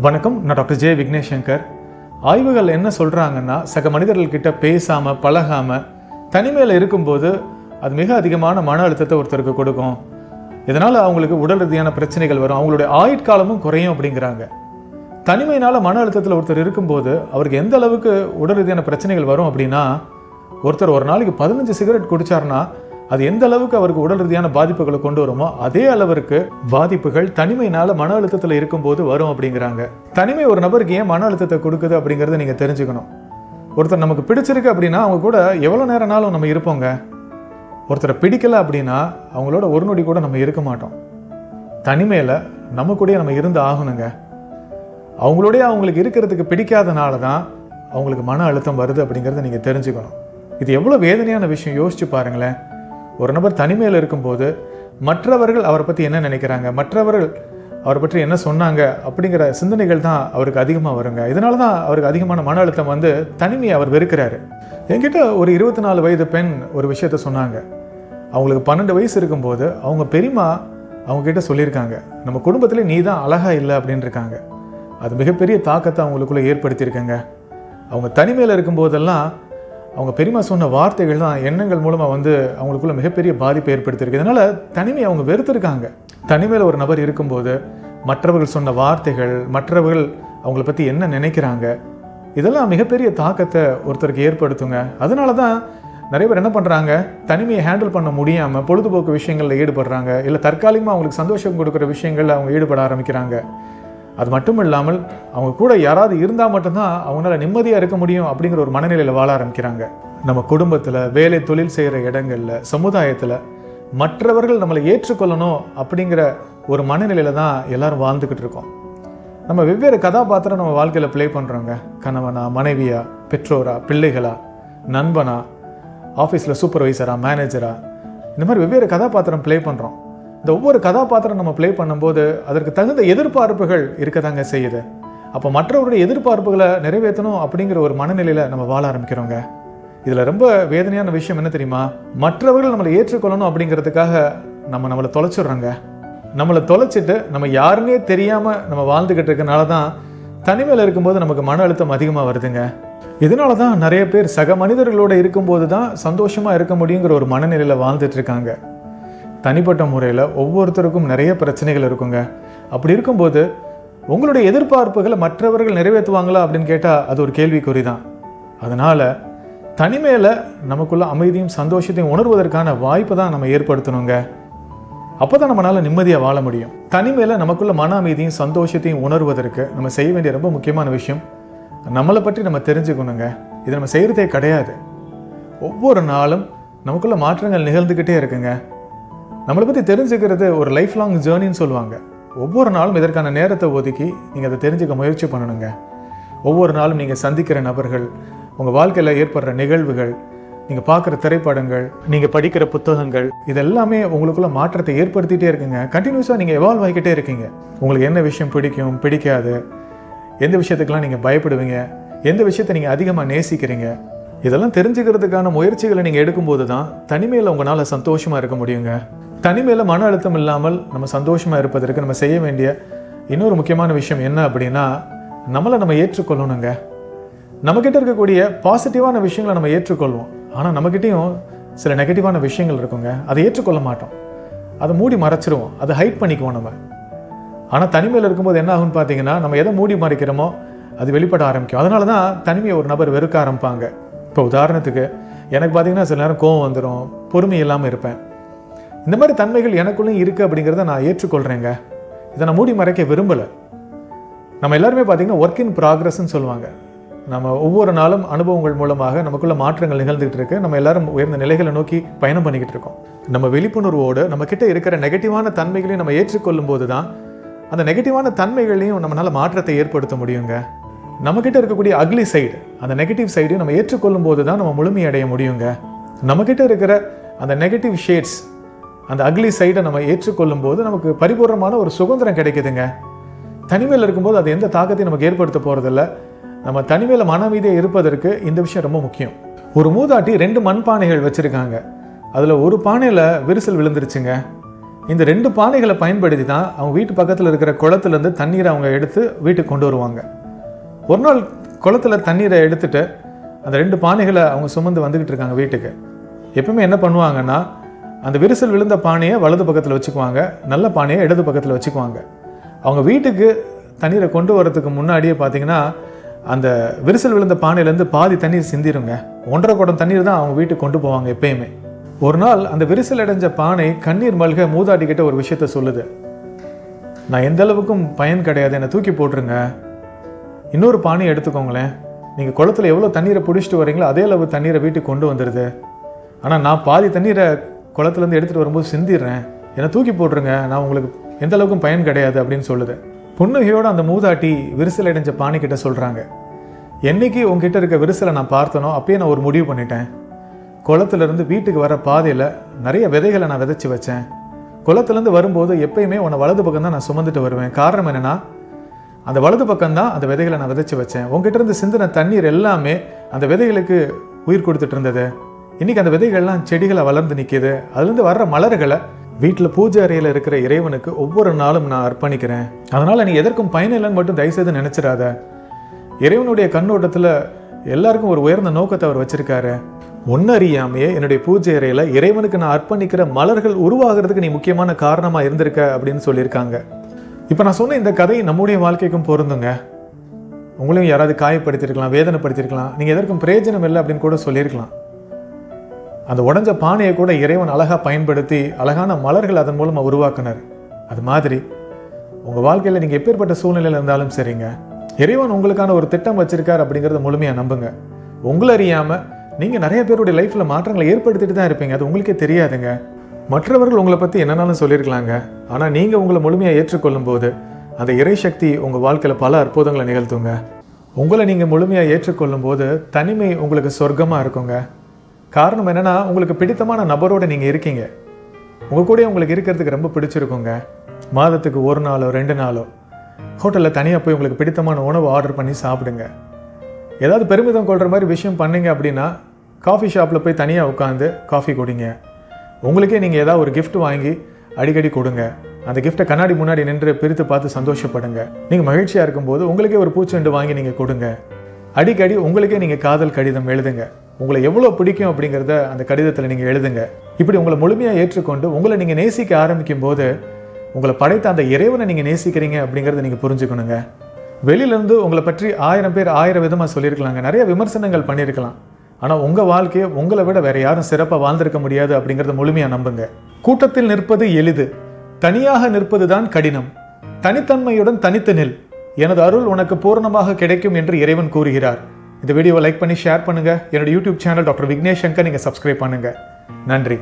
வணக்கம் நான் doctor J Vignesh Shankar ஆய்வுகள் என்ன சொல்கிறாங்கன்னா சக மனிதர்கள்கிட்ட பேசாமல் பழகாமல் தனிமையில் இருக்கும்போது அது மிக அதிகமான மன அழுத்தத்தை ஒருத்தருக்கு கொடுக்கும். இதனால் அவங்களுக்கு உடல் ரீதியான பிரச்சனைகள் வரும். அவங்களுடைய ஆயுட்காலமும் குறையும் அப்படிங்கிறாங்க. தனிமையினால் மன அழுத்தத்தில் ஒருத்தர் இருக்கும்போது அவருக்கு எந்த அளவுக்கு உடல் ரீதியான பிரச்சனைகள் வரும் அப்படின்னா ஒருத்தர் ஒரு நாளைக்கு பதினஞ்சு சிகரெட் குடித்தாருன்னா அது எந்த அளவுக்கு அவருக்கு உடல் ரீதியான பாதிப்புகளை கொண்டு வருமோ அதே அளவிற்கு பாதிப்புகள் தனிமையினால மன அழுத்தத்தில் இருக்கும்போது வரும் அப்படிங்கிறாங்க. தனிமை ஒரு நபருக்கு ஏன் மன அழுத்தத்தை கொடுக்குது அப்படிங்கிறத நீங்கள் தெரிஞ்சுக்கணும். ஒருத்தர் நமக்கு பிடிச்சிருக்கு அப்படின்னா அவங்க கூட எவ்வளோ நேரம்னாலும் நம்ம இருப்போங்க. ஒருத்தரை பிடிக்கல அப்படின்னா அவங்களோட ஒரு நொடி கூட நம்ம இருக்க மாட்டோம். தனிமையில் நம்ம கூடயே நம்ம இருந்து ஆகணுங்க. அவங்களோடய அவங்களுக்கு இருக்கிறதுக்கு பிடிக்காதனால தான் அவங்களுக்கு மன அழுத்தம் வருது அப்படிங்கிறத நீங்கள் தெரிஞ்சுக்கணும். இது எவ்வளோ வேதனையான விஷயம் யோசிச்சு பாருங்களேன். ஒரு நபர் தனிமையில் இருக்கும்போது மற்றவர்கள் அவரை பற்றி என்ன நினைக்கிறாங்க? மற்றவர்கள் அவரை பற்றி என்ன சொன்னாங்க? அப்படிங்கிற சிந்தனைகள் தான் அவருக்கு அதிகமாக வருங்க. இதனால தான் அவருக்கு அதிகமான மன அழுத்தம் வந்து தனிமையை அவர் வெறுக்கிறாரு. என்கிட்ட ஒரு இருபத்தி நாலு வயது பெண் ஒரு விஷயத்த சொன்னாங்க. அவங்களுக்கு பன்னெண்டு வயசு இருக்கும்போது அவங்க பெரியமா அவங்கக்கிட்ட சொல்லியிருக்காங்க. நம்ம குடும்பத்திலே நீ தான் அழகாக இல்லை அப்படின்ட்டுருக்காங்க அது மிகப்பெரிய தாக்கத்தை அவங்களுக்குள்ளே ஏற்படுத்தியிருக்காங்க. அவங்க தனிமையில் இருக்கும்போதெல்லாம் அவங்க பெரியமா சொன்ன வார்த்தைகள் தான் எண்ணங்கள் மூலமாக வந்து அவங்களுக்குள்ள மிகப்பெரிய பாதிப்பை ஏற்படுத்தியிருக்கு இதனால் தனிமையை அவங்க வெறுத்திருக்காங்க. தனிமையில் ஒரு நபர் இருக்கும்போது மற்றவர்கள் சொன்ன வார்த்தைகள் மற்றவர்கள் அவங்கள பற்றி என்ன நினைக்கிறாங்க இதெல்லாம் மிகப்பெரிய தாக்கத்தை ஒருத்தருக்கு ஏற்படுத்துங்க. அதனால தான் நிறைய பேர் என்ன பண்ணுறாங்க தனிமையை ஹேண்டில் பண்ண முடியாமல் பொழுதுபோக்கு விஷயங்களில் ஈடுபடுறாங்க. இல்லை தற்காலிகமாக அவங்களுக்கு சந்தோஷம் கொடுக்குற விஷயங்களில் அவங்க ஈடுபட ஆரம்பிக்கிறாங்க. அது மட்டும் இல்லாமல் அவங்க கூட யாராவது இருந்தால் மட்டும்தான் அவங்களால நிம்மதியாக இருக்க முடியும் அப்படிங்கிற ஒரு மனநிலையில் வாழ ஆரம்பிக்கிறாங்க. நம்ம குடும்பத்தில் வேலை தொழில் செய்கிற இடங்களில் சமுதாயத்தில் மற்றவர்கள் நம்மளை ஏற்றுக்கொள்ளணும் அப்படிங்கிற ஒரு மனநிலையில் தான் எல்லோரும் வாழ்ந்துக்கிட்டு இருக்கோம். நம்ம வெவ்வேறு கதாபாத்திரம் நம்ம வாழ்க்கையில் ப்ளே பண்ணுறோங்க கணவனா மனைவியா பெற்றோரா பிள்ளைகளா நண்பனா ஆஃபீஸில் சூப்பர்வைசரா மேனேஜரா இந்த மாதிரி வெவ்வேறு கதாபாத்திரம் ப்ளே பண்ணுறோம் இந்த ஒவ்வொரு கதாபாத்திரம் நம்ம ப்ளே பண்ணும்போது அதற்கு தகுந்த எதிர்பார்ப்புகள் இருக்கதாங்க செய்யுது. அப்போ மற்றவருடைய எதிர்பார்ப்புகளை நிறைவேற்றணும் அப்படிங்கிற ஒரு மனநிலையில் நம்ம வாழ ஆரம்பிக்கிறோங்க. இதில் ரொம்ப வேதனையான விஷயம் என்ன தெரியுமா? மற்றவர்கள் நம்மளை ஏற்றுக்கொள்ளணும் அப்படிங்கிறதுக்காக நம்ம நம்மளை தொலைச்சிடுறோங்க. நம்மளை தொலைச்சிட்டு நம்ம யாருன்னே தெரியாமல் நம்ம வாழ்ந்துக்கிட்டு இருக்கனால தான் தனிமையில் இருக்கும்போது நமக்கு மன அழுத்தம் அதிகமாக வருதுங்க. இதனால தான் நிறைய பேர் சக மனிதர்களோட இருக்கும்போது தான் சந்தோஷமாக இருக்க முடியுங்கிற ஒரு மனநிலையில் வாழ்ந்துட்டு இருக்காங்க. தனிப்பட்ட முறையில் ஒவ்வொருத்தருக்கும் நிறைய பிரச்சனைகள் இருக்குங்க. அப்படி இருக்கும்போது உங்களுடைய எதிர்பார்ப்புகளை மற்றவர்கள் நிறைவேற்றுவாங்களா அப்படின்னு கேட்டால் அது ஒரு கேள்விக்குறி தான் அதனால் தனிமையில் நமக்குள்ள அமைதியும் சந்தோஷத்தையும் உணர்வதற்கான வாய்ப்பை தான் நம்ம ஏற்படுத்தணுங்க. அப்போ தான் நம்மளால் நிம்மதியாக வாழ முடியும். தனிமையில் நமக்குள்ள மன அமைதியும் சந்தோஷத்தையும் உணர்வதற்கு நம்ம செய்ய வேண்டிய ரொம்ப முக்கியமான விஷயம் நம்மளை பற்றி நம்ம தெரிஞ்சுக்கணுங்க. இது நம்ம செய்கிறதே கிடையாது. ஒவ்வொரு நாளும் நமக்குள்ள மாற்றங்கள் நிகழ்ந்துக்கிட்டே இருக்குங்க. நம்மளை பற்றி தெரிஞ்சுக்கிறது ஒரு லைஃப் லாங் ஜேர்னின்னு சொல்லுவாங்க. ஒவ்வொரு நாளும் இதற்கான நேரத்தை ஒதுக்கி நீங்கள் அதை தெரிஞ்சுக்க முயற்சி பண்ணணுங்க. ஒவ்வொரு நாளும் நீங்கள் சந்திக்கிற நபர்கள் உங்கள் வாழ்க்கையில் ஏற்படுற நிகழ்வுகள் நீங்கள் பார்க்குற திரைப்படங்கள் நீங்கள் படிக்கிற புத்தகங்கள் இதெல்லாமே உங்களுக்குள்ள மாற்றத்தை ஏற்படுத்திகிட்டே இருக்குங்க. கண்டினியூஸாக நீங்கள் எவால்வ் ஆகிக்கிட்டே இருக்கீங்க. உங்களுக்கு என்ன விஷயம் பிடிக்கும் பிடிக்காது எந்த விஷயத்துக்கெல்லாம் நீங்கள் பயப்படுவீங்க எந்த விஷயத்தை நீங்கள் அதிகமாக நேசிக்கிறீங்க இதெல்லாம் தெரிஞ்சுக்கிறதுக்கான முயற்சிகளை நீங்கள் எடுக்கும்போது தான் தனிமையில் உங்களால் சந்தோஷமாக இருக்க முடியுங்க. தனிமையில் மன அழுத்தம் இல்லாமல் நம்ம சந்தோஷமாக இருப்பதற்கு நம்ம செய்ய வேண்டிய இன்னொரு முக்கியமான விஷயம் என்ன அப்படின்னா நம்மளை நம்ம ஏற்றுக்கொள்ளணுங்க. நம்மக்கிட்ட இருக்கக்கூடிய பாசிட்டிவான விஷயங்களை நம்ம ஏற்றுக்கொள்வோம். ஆனால் நம்மக்கிட்டேயும் சில நெகட்டிவான விஷயங்கள் இருக்குங்க. அதை ஏற்றுக்கொள்ள மாட்டோம். அதை மூடி மறைச்சிருவோம். அதை ஹைட் பண்ணிக்குவோம் நம்ம. ஆனால் தனிமையில் இருக்கும்போது என்ன ஆகும்னு பார்த்தீங்கன்னா நம்ம எதை மூடி மறைக்கிறோமோ அது வெளிப்பட ஆரம்பிக்கும். அதனால தான் தனிமையை ஒரு நபர் வெறுக்க ஆரம்பிப்பாங்க. இப்போ உதாரணத்துக்கு எனக்கு பார்த்தீங்கன்னா சில நேரம் கோவம் வந்துடும் பொறுமை இல்லாமல் இருப்பேன். இந்த மாதிரி தன்மைகள் எனக்குள்ளேயும் இருக்குது அப்படிங்கிறத நான் ஏற்றுக்கொள்கிறேங்க இதை நான் மூடி மறைக்க விரும்பலை. நம்ம எல்லாருமே பார்த்தீங்கன்னா ஒர்க் இன் ப்ராக்ரஸ்ன்னு சொல்லுவாங்க. நம்ம ஒவ்வொரு நாளும் அனுபவங்கள் மூலமாக நமக்குள்ள மாற்றங்கள் நிகழ்ந்துகிட்டு இருக்கு. நம்ம எல்லாரும் உயர்ந்த நிலைகளை நோக்கி பயணம் பண்ணிக்கிட்டு இருக்கோம். நம்ம விழிப்புணர்வோடு நம்ம கிட்ட இருக்கிற நெகட்டிவான தன்மைகளையும் நம்ம ஏற்றுக்கொள்ளும் போது தான் அந்த நெகட்டிவான தன்மைகளையும் நம்மளால மாற்றத்தை ஏற்படுத்த முடியுங்க. நம்மக்கிட்ட இருக்கக்கூடிய அக்லி சைடு அந்த நெகட்டிவ் சைடையும் நம்ம ஏற்றுக்கொள்ளும் போது தான் நம்ம முழுமையடைய முடியுங்க. நம்மக்கிட்ட இருக்கிற அந்த நெகட்டிவ் ஷேட்ஸ் அந்த அக்லி சைடை நம்ம ஏற்றுக்கொள்ளும் போது நமக்கு பரிபூர்ணமான ஒரு சுதந்திரம் கிடைக்குதுங்க. தனிமையில் இருக்கும்போது அது எந்த தாக்கத்தையும் நமக்கு ஏற்படுத்த போகிறதில்ல நம்ம தனிமையில் மன இருப்பதற்கு இந்த விஷயம் ரொம்ப முக்கியம். ஒரு மூதாட்டி ரெண்டு மண்பானைகள் வச்சுருக்காங்க. அதில் ஒரு பானையில் விரிசல் விழுந்துருச்சுங்க. இந்த ரெண்டு பானைகளை பயன்படுத்தி தான் அவங்க வீட்டு பக்கத்தில் இருக்கிற குளத்துலேருந்து தண்ணீரை அவங்க எடுத்து வீட்டுக்கு கொண்டு வருவாங்க. ஒரு நாள் குளத்துல தண்ணீரை எடுத்துகிட்டு அந்த ரெண்டு பானைகளை அவங்க சுமந்து வந்துக்கிட்டு இருக்காங்க வீட்டுக்கு. எப்பவுமே என்ன பண்ணுவாங்கன்னா அந்த விரிசல் விழுந்த பானையை வலது பக்கத்தில் வச்சுக்குவாங்க நல்ல பானையை இடது பக்கத்தில் வச்சுக்குவாங்க. அவங்க வீட்டுக்கு தண்ணீரை கொண்டு வரதுக்கு முன்னாடியே பார்த்தீங்கன்னா அந்த விரிசல் விழுந்த பானையிலேருந்து பாதி தண்ணீர் சிந்திருங்க. ஒன்றரை குடம் தண்ணீர் தான் அவங்க வீட்டுக்கு கொண்டு போவாங்க எப்பயுமே. ஒரு நாள் அந்த விரிசல் அடைஞ்ச பானை கண்ணீர் மல்க மூதாட்டிக்கிட்ட ஒரு விஷயத்த சொல்லுது. நான் எந்த அளவுக்கும் பயன் கிடையாது என்னை தூக்கி போட்டுருங்க. இன்னொரு பானையை எடுத்துக்கோங்களேன். நீங்கள் குளத்துல எவ்வளோ தண்ணீரை பிடிச்சிட்டு வரீங்களோ அதே அளவு தண்ணீரை வீட்டுக்கு கொண்டு வந்துடுது ஆனால் நான் பாதி தண்ணீரை குளத்துலேருந்து எடுத்துகிட்டு வரும்போது சிந்திடுறேன். என்னை தூக்கி போட்டுருங்க. நான் உங்களுக்கு எந்த அளவுக்கும் பயன் கிடையாது அப்படின்னு சொல்லுது. புன்னகையோட அந்த மூதாட்டி விரிசல் அடைஞ்ச பானை சொல்கிறாங்க என்னைக்கு உங்ககிட்ட இருக்க விரிசலை நான் பார்த்தனோ அப்பயே நான் ஒரு முடிவு பண்ணிட்டேன். குளத்துலேருந்து வீட்டுக்கு வர பாதையில் நிறைய விதைகளை நான் விதைச்சி வச்சேன். குளத்துலேருந்து வரும்போது எப்பயுமே உன்னை வலது பக்கம் தான் நான் சுமந்துட்டு வருவேன். காரணம் என்னென்னா அந்த வலது பக்கம் தான் அந்த விதைகளை நான் விதைச்சி வச்சேன். உங்ககிட்ட இருந்து சிந்தின தண்ணீர் எல்லாமே அந்த விதைகளுக்கு உயிர் கொடுத்துட்டு இருந்தது. இன்னைக்கு அந்த விதைகள்லாம் செடிகளை வளர்ந்து நிற்கிது அதுலேருந்து வர்ற மலர்களை வீட்டில் பூஜை அறையில் இருக்கிற இறைவனுக்கு ஒவ்வொரு நாளும் நான் அர்ப்பணிக்கிறேன். அதனால் நீ எதற்கும் பயனில்லைன்னு மட்டும் தயவுசெய்து நினச்சிடாத. இறைவனுடைய கண்ணோட்டத்தில் எல்லாருக்கும் ஒரு உயர்ந்த நோக்கத்தை அவர் வச்சிருக்காரு. ஒன்னறியாமையே என்னுடைய பூஜை அறையில் இறைவனுக்கு நான் அர்ப்பணிக்கிற மலர்கள் உருவாகிறதுக்கு நீ முக்கியமான காரணமாக இருந்திருக்க அப்படின்னு சொல்லியிருக்காங்க. இப்போ நான் சொன்ன இந்த கதை நம்முடைய வாழ்க்கைக்கும் பொருந்துங்க. உங்களையும் யாராவது காயப்படுத்தியிருக்கலாம் வேதனைப்படுத்தியிருக்கலாம் நீங்கள் எதற்கும் பிரயோஜனம் இல்லை அப்படின்னு கூட சொல்லியிருக்கலாம். அந்த உடஞ்ச பானையை கூட இறைவன் அழகாக பயன்படுத்தி அழகான மலர்கள் அதன் மூலமாக உருவாக்குனார். அது மாதிரி உங்கள் வாழ்க்கையில் நீங்கள் எப்பேற்பட்ட சூழ்நிலையில் இருந்தாலும் சரிங்க. இறைவன் உங்களுக்கான ஒரு திட்டம் வச்சிருக்கார் அப்படிங்கிறத முழுமையாக நம்புங்க. உங்களை அறியாமல் நீங்கள் நிறைய பேருடைய லைஃப்பில் மாற்றங்களை ஏற்படுத்திட்டு தான் இருப்பீங்க. அது உங்களுக்கே தெரியாதுங்க. மற்றவர்கள் உங்களை பற்றி என்னென்னாலும் சொல்லியிருக்கலாங்க. ஆனால் நீங்கள் உங்களை முழுமையாக ஏற்றுக்கொள்ளும் போது அந்த இறை சக்தி உங்கள் வாழ்க்கையில் பல அற்புதங்களை நிகழ்த்துங்க. உங்களை நீங்கள் முழுமையாக ஏற்றுக்கொள்ளும் போது தனிமை உங்களுக்கு சொர்க்கமாக இருக்குங்க. காரணம் என்னென்னா உங்களுக்கு பிடித்தமான நபரோடு நீங்கள் இருக்கீங்க. உங்கள் கூட உங்களுக்கு இருக்கிறதுக்கு ரொம்ப பிடிச்சிருக்குங்க. மாதத்துக்கு ஒரு நாளோ ரெண்டு நாளோ ஹோட்டலில் தனியாக போய் உங்களுக்கு பிடித்தமான உணவு ஆர்டர் பண்ணி சாப்பிடுங்க. ஏதாவது பெருமிதம் கொள்கிற மாதிரி விஷயம் பண்ணீங்க அப்படின்னா காஃபி ஷாப்பில் போய் தனியாக உட்காந்து காஃபி குடிங்க. உங்களுக்கே நீங்கள் ஏதாவது ஒரு கிஃப்ட் வாங்கி அடிக்கடி கொடுங்க. அந்த கிஃப்ட்டை கண்ணாடி முன்னாடி நின்று பிரித்து பார்த்து சந்தோஷப்படுங்க. நீங்கள் மகிழ்ச்சியாக இருக்கும்போது உங்களுக்கே ஒரு பூச்செண்டு வாங்கி நீங்கள் கொடுங்க. அடிக்கடி உங்களுக்கே நீங்கள் காதல் கடிதம் எழுதுங்க. உங்களை எவ்வளோ பிடிக்கும் அப்படிங்கிறத அந்த கடிதத்தில் நீங்கள் எழுதுங்க. இப்படி உங்களை முழுமையாக ஏற்றுக்கொண்டு உங்களை நீங்கள் நேசிக்க ஆரம்பிக்கும் போது உங்களை படைத்த அந்த இறைவனை நீங்கள் நேசிக்கிறீங்க அப்படிங்கிறத நீங்கள் புரிஞ்சுக்கணுங்க. வெளியிலேருந்து உங்களை பற்றி ஆயிரம் பேர் ஆயிரம் விதமாக சொல்லியிருக்கலாங்க. நிறைய விமர்சனங்கள் பண்ணியிருக்கலாம். ஆனால் உங்கள் வாழ்க்கையை உங்களை விட வேற யாரும் சிறப்பாக வாழ்ந்திருக்க முடியாது அப்படிங்கிறத முழுமையாக நம்புங்க. கூட்டத்தில் நிற்பது எளிது. தனியாக நிற்பது தான் கடினம். தனித்தன்மையுடன் தனித்து நில். எனது அருள் உனக்கு பூரணமாக கிடைக்கும் என்று இறைவன் கூறுகிறார். இந்த வீடியோவை லைக் பண்ணி ஷேர் பண்ணுங்கள் என்னோட YouTube channel doctor Vignesh Shankar நீங்கள் சப்ஸ்கிரைப் பண்ணுங்கள் நன்றி.